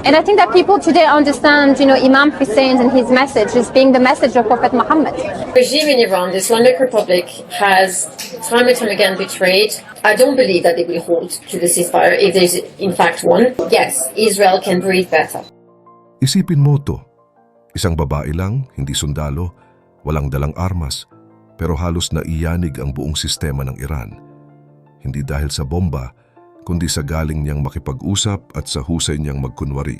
And I think that people today understand, you know, Imam Hussein and his message as being the message of Prophet Muhammad. regime in Iran, the Islamic Republic, has time and time again betrayed. I don't believe that they will hold to the ceasefire if there's in fact one. Yes, Israel can breathe better. Isipin mo to. Isang babae lang, hindi sundalo, walang dalang armas, pero halos naiyanig ang buong sistema ng Iran. Hindi dahil sa bomba, kundi sa galing niyang makipag-usap at sa husay niyang magkunwari.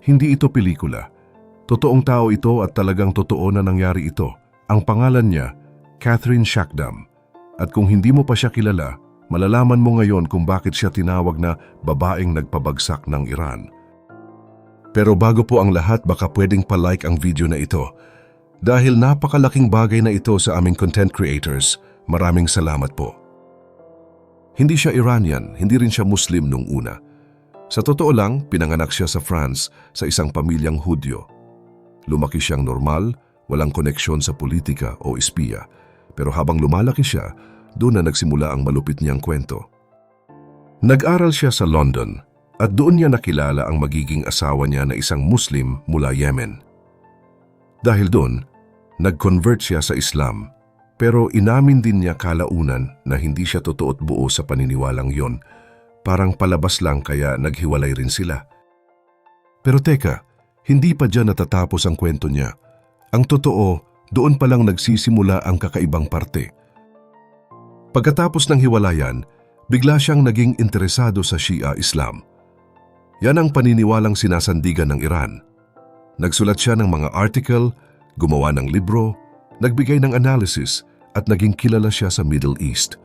Hindi ito pelikula. Totoong tao ito at talagang totoo na nangyari ito. Ang pangalan niya, Catherine Shackdam. At kung hindi mo pa siya kilala, malalaman mo ngayon kung bakit siya tinawag na babaeng nagpabagsak ng Iran. Pero bago po ang lahat, baka pwedeng pa-like ang video na ito. Dahil napakalaking bagay na ito sa aming content creators, maraming salamat po. Hindi siya Iranian, hindi rin siya Muslim nung una. Sa totoo lang, pinanganak siya sa France sa isang pamilyang Hudyo. Lumaki siyang normal, walang koneksyon sa politika o espiya. Pero habang lumalaki siya, doon na nagsimula ang malupit niyang kwento. Nag-aral siya sa London at doon niya nakilala ang magiging asawa niya na isang Muslim mula Yemen. Dahil doon, nag-convert siya sa Islam pero inamin din niya kalaunan na hindi siya totoo at buo sa paniniwalang yon. Parang palabas lang kaya naghiwalay rin sila. Pero teka, hindi pa dyan natatapos ang kwento niya. Ang totoo, doon pa lang nagsisimula ang kakaibang parte. Pagkatapos ng hiwalayan, bigla siyang naging interesado sa Shia Islam. Yan ang paniniwalang sinasandigan ng Iran. Nagsulat siya ng mga article, gumawa ng libro, nagbigay ng analysis at naging kilala siya sa Middle East.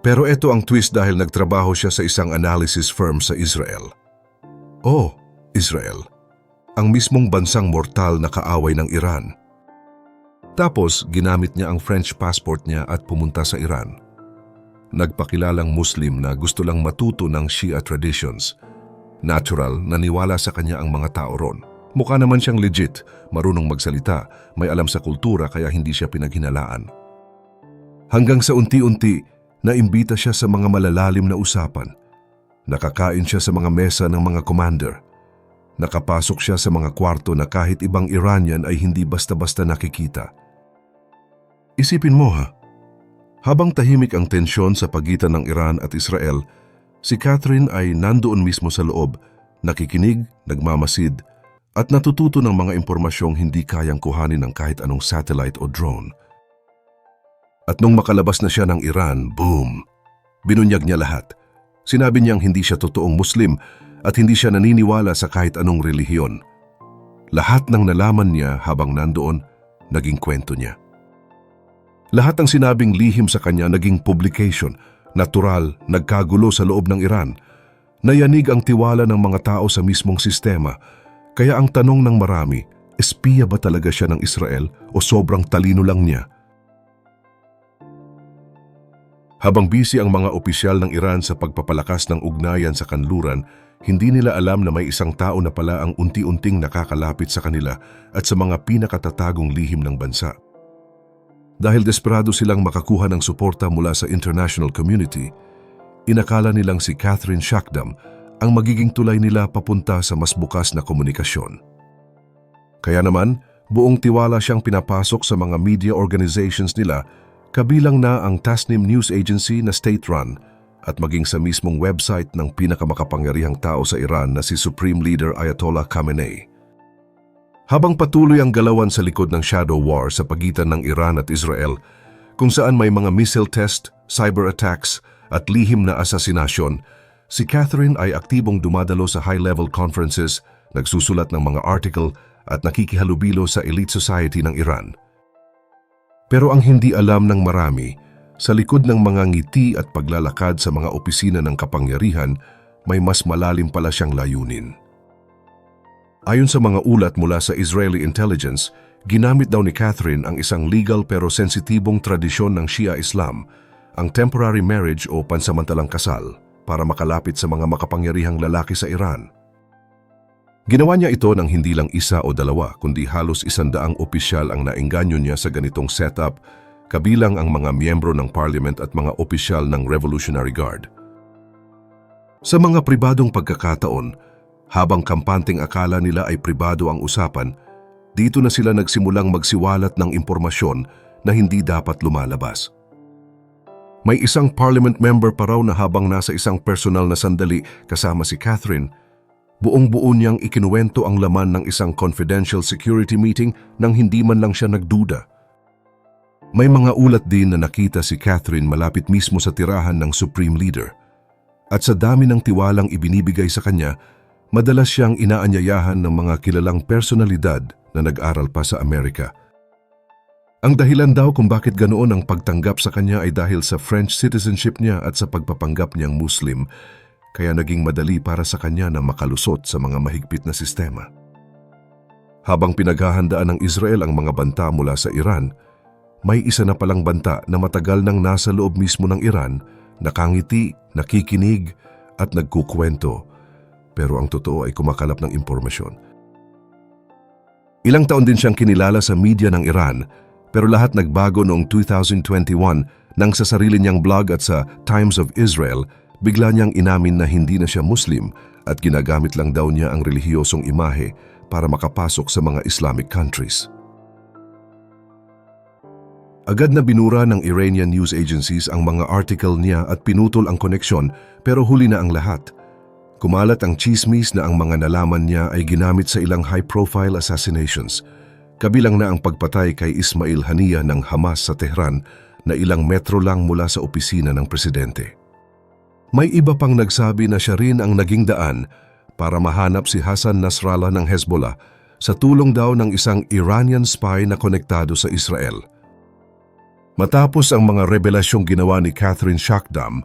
Pero ito ang twist dahil nagtrabaho siya sa isang analysis firm sa Israel. Oh, Israel. Ang mismong bansang mortal na kaaway ng Iran. Tapos, ginamit niya ang French passport niya at pumunta sa Iran. Nagpakilalang Muslim na gusto lang matuto ng Shia traditions. Natural, naniwala sa kanya ang mga tao ron. Mukha naman siyang legit, marunong magsalita, may alam sa kultura kaya hindi siya pinaghinalaan. Hanggang sa unti-unti, naimbita siya sa mga malalalim na usapan. Nakakain siya sa mga mesa ng mga commander. Nakapasok siya sa mga kwarto na kahit ibang Iranian ay hindi basta-basta nakikita. Isipin mo ha, habang tahimik ang tensyon sa pagitan ng Iran at Israel, si Catherine ay nandoon mismo sa loob, nakikinig, nagmamasid, at natututo ng mga impormasyong hindi kayang kuhanin ng kahit anong satellite o drone. At nung makalabas na siya ng Iran, boom! Binunyag niya lahat. Sinabi niyang hindi siya totoong Muslim at hindi siya naniniwala sa kahit anong relihiyon. Lahat ng nalaman niya habang nandoon, naging kwento niya. Lahat ng sinabing lihim sa kanya naging publication, natural, nagkagulo sa loob ng Iran. Nayanig ang tiwala ng mga tao sa mismong sistema, kaya ang tanong ng marami, espiya ba talaga siya ng Israel o sobrang talino lang niya? Habang busy ang mga opisyal ng Iran sa pagpapalakas ng ugnayan sa kanluran, hindi nila alam na may isang tao na pala ang unti-unting nakakalapit sa kanila at sa mga pinakatatagong lihim ng bansa. Dahil desperado silang makakuha ng suporta mula sa international community, inakala nilang si Catherine Shackdam ang magiging tulay nila papunta sa mas bukas na komunikasyon. Kaya naman, buong tiwala siyang pinapasok sa mga media organizations nila kabilang na ang Tasnim News Agency na state-run at maging sa mismong website ng pinakamakapangyarihang tao sa Iran na si Supreme Leader Ayatollah Khamenei. Habang patuloy ang galawan sa likod ng shadow war sa pagitan ng Iran at Israel, kung saan may mga missile test, cyber attacks at lihim na asasinasyon, si Catherine ay aktibong dumadalo sa high-level conferences, nagsusulat ng mga article at nakikihalubilo sa elite society ng Iran. Pero ang hindi alam ng marami, sa likod ng mga ngiti at paglalakad sa mga opisina ng kapangyarihan, may mas malalim pala siyang layunin. Ayon sa mga ulat mula sa Israeli intelligence, ginamit daw ni Catherine ang isang legal pero sensitibong tradisyon ng Shia Islam, ang temporary marriage o pansamantalang kasal, para makalapit sa mga makapangyarihang lalaki sa Iran. Ginawa niya ito ng hindi lang isa o dalawa, kundi halos isandaang opisyal ang naengganyo niya sa ganitong setup, kabilang ang mga miyembro ng parliament at mga opisyal ng Revolutionary Guard. Sa mga pribadong pagkakataon, Habang kampanteng akala nila ay pribado ang usapan, dito na sila nagsimulang magsiwalat ng impormasyon na hindi dapat lumalabas. May isang parliament member pa raw na habang nasa isang personal na sandali kasama si Catherine, buong-buo niyang ikinuwento ang laman ng isang confidential security meeting nang hindi man lang siya nagduda. May mga ulat din na nakita si Catherine malapit mismo sa tirahan ng Supreme Leader. At sa dami ng tiwalang ibinibigay sa kanya, madalas siyang inaanyayahan ng mga kilalang personalidad na nag-aral pa sa Amerika. Ang dahilan daw kung bakit ganoon ang pagtanggap sa kanya ay dahil sa French citizenship niya at sa pagpapanggap niyang Muslim, kaya naging madali para sa kanya na makalusot sa mga mahigpit na sistema. Habang pinaghahandaan ng Israel ang mga banta mula sa Iran, may isa na palang banta na matagal nang nasa loob mismo ng Iran, nakangiti, nakikinig at nagkukwento. Pero ang totoo ay kumakalap ng impormasyon. Ilang taon din siyang kinilala sa media ng Iran, pero lahat nagbago noong 2021 nang sa sarili niyang blog at sa Times of Israel, bigla niyang inamin na hindi na siya Muslim at ginagamit lang daw niya ang relihiyosong imahe para makapasok sa mga Islamic countries. Agad na binura ng Iranian news agencies ang mga article niya at pinutol ang koneksyon pero huli na ang lahat. Kumalat ang chismis na ang mga nalaman niya ay ginamit sa ilang high-profile assassinations. Kabilang na ang pagpatay kay Ismail Haniya ng Hamas sa Tehran na ilang metro lang mula sa opisina ng presidente. May iba pang nagsabi na siya rin ang naging daan para mahanap si Hassan Nasrallah ng Hezbollah sa tulong daw ng isang Iranian spy na konektado sa Israel. Matapos ang mga revelasyong ginawa ni Catherine Shackdam,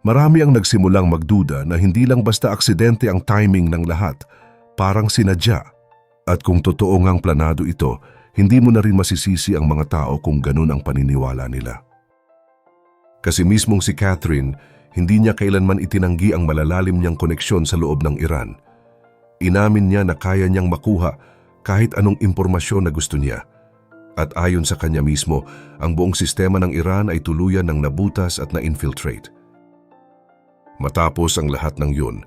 marami ang nagsimulang magduda na hindi lang basta aksidente ang timing ng lahat, parang sinadya. At kung totoo ngang planado ito, hindi mo na rin masisisi ang mga tao kung ganun ang paniniwala nila. Kasi mismong si Catherine, hindi niya kailanman itinanggi ang malalalim niyang koneksyon sa loob ng Iran. Inamin niya na kaya niyang makuha kahit anong impormasyon na gusto niya. At ayon sa kanya mismo, ang buong sistema ng Iran ay tuluyan ng nabutas at na-infiltrate. Matapos ang lahat ng yun,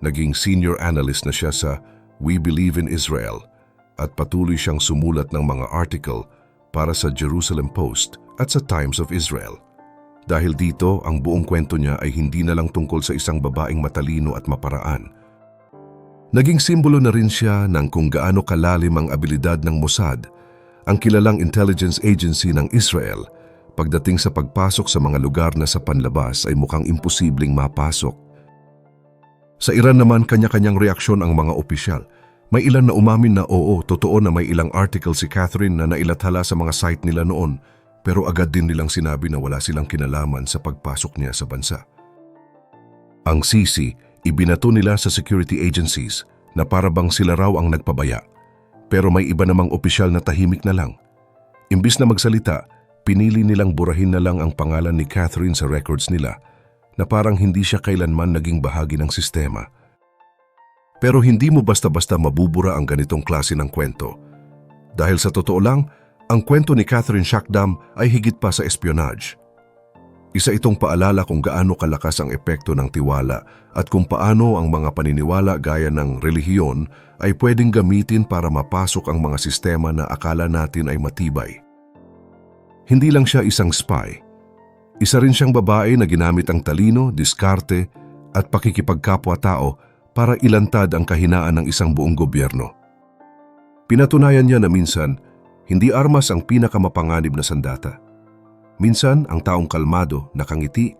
naging senior analyst na siya sa We Believe in Israel at patuloy siyang sumulat ng mga article para sa Jerusalem Post at sa Times of Israel. Dahil dito, ang buong kwento niya ay hindi na lang tungkol sa isang babaeng matalino at maparaan. Naging simbolo na rin siya ng kung gaano kalalim ang abilidad ng Mossad, ang kilalang intelligence agency ng Israel, pagdating sa pagpasok sa mga lugar na sa panlabas ay mukhang imposibleng mapasok. Sa Iran naman, kanya-kanyang reaksyon ang mga opisyal. May ilan na umamin na oo, totoo na may ilang article si Catherine na nailathala sa mga site nila noon, pero agad din nilang sinabi na wala silang kinalaman sa pagpasok niya sa bansa. Ang sisi, ibinato nila sa security agencies na para bang sila raw ang nagpabaya. Pero may iba namang opisyal na tahimik na lang. Imbis na magsalita, pinili nilang burahin na lang ang pangalan ni Catherine sa records nila na parang hindi siya kailanman naging bahagi ng sistema. Pero hindi mo basta-basta mabubura ang ganitong klase ng kwento. Dahil sa totoo lang, ang kwento ni Catherine Shackdam ay higit pa sa espionage. Isa itong paalala kung gaano kalakas ang epekto ng tiwala at kung paano ang mga paniniwala gaya ng relihiyon ay pwedeng gamitin para mapasok ang mga sistema na akala natin ay matibay. Hindi lang siya isang spy. Isa rin siyang babae na ginamit ang talino, diskarte at pakikipagkapwa-tao para ilantad ang kahinaan ng isang buong gobyerno. Pinatunayan niya na minsan, hindi armas ang pinakamapanganib na sandata. Minsan, ang taong kalmado, nakangiti,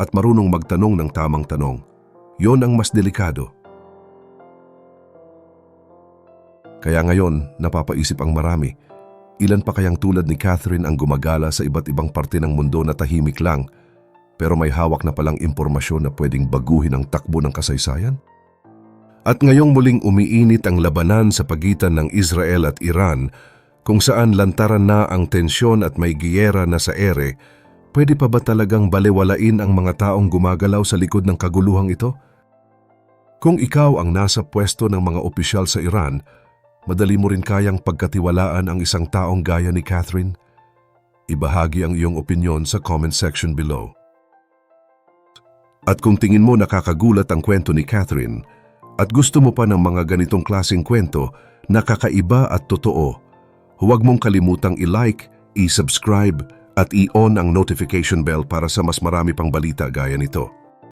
at marunong magtanong ng tamang tanong. Yon ang mas delikado. Kaya ngayon, napapaisip ang marami, ilan pa kayang tulad ni Catherine ang gumagala sa iba't ibang parte ng mundo na tahimik lang, pero may hawak na palang impormasyon na pwedeng baguhin ang takbo ng kasaysayan? At ngayong muling umiinit ang labanan sa pagitan ng Israel at Iran, kung saan lantaran na ang tensyon at may giyera na sa ere, pwede pa ba talagang balewalain ang mga taong gumagalaw sa likod ng kaguluhang ito? Kung ikaw ang nasa pwesto ng mga opisyal sa Iran, madali mo rin kayang pagkatiwalaan ang isang taong gaya ni Catherine? Ibahagi ang iyong opinion sa comment section below. At kung tingin mo nakakagulat ang kwento ni Catherine, at gusto mo pa ng mga ganitong klaseng kwento na kakaiba at totoo, huwag mong kalimutang i-like, i-subscribe at i-on ang notification bell para sa mas marami pang balita gaya nito.